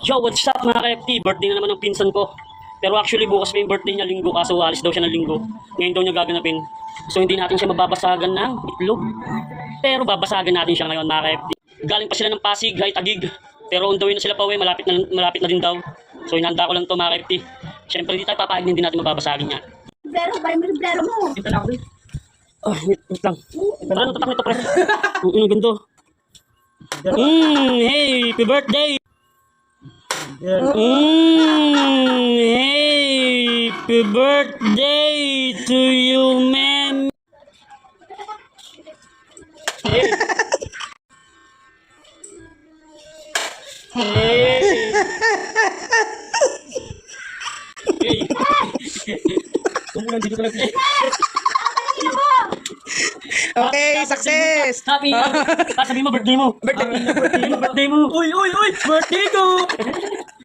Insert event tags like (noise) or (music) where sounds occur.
Yo, what's up mga ka-FT? Birthday na naman ng pinsan ko. Pero actually bukas yung birthday niya linggo kaso alis daw siya ng linggo. Ngayon daw niya gaganapin. So hindi natin siya mababasagan ng itlog. Pero babasagan natin siya ngayon mga ka-FT. Galing pa sila ng Pasig, ay Tagig. Pero on the way na sila pa uwi, malapit na, malapit na din daw. So inanda ko lang to mga ka-FT. Siyempre di tayo papahig na hindi natin mababasagin niya. Pero, bari mo librero mo. Ito lang ako. Oh, wait, lang. Ano, tatak nito, pre. (laughs) Ang ganda. Mm, hey, happy birthday! Mm, happy birthday to you, man! Hey! Hey! Kumulang Okay, success! Happy! Sabihin mo, birthday mo. (laughs) Birthday mo. Birthday mo. Uy, uy, uy! Birthday ko! (laughs)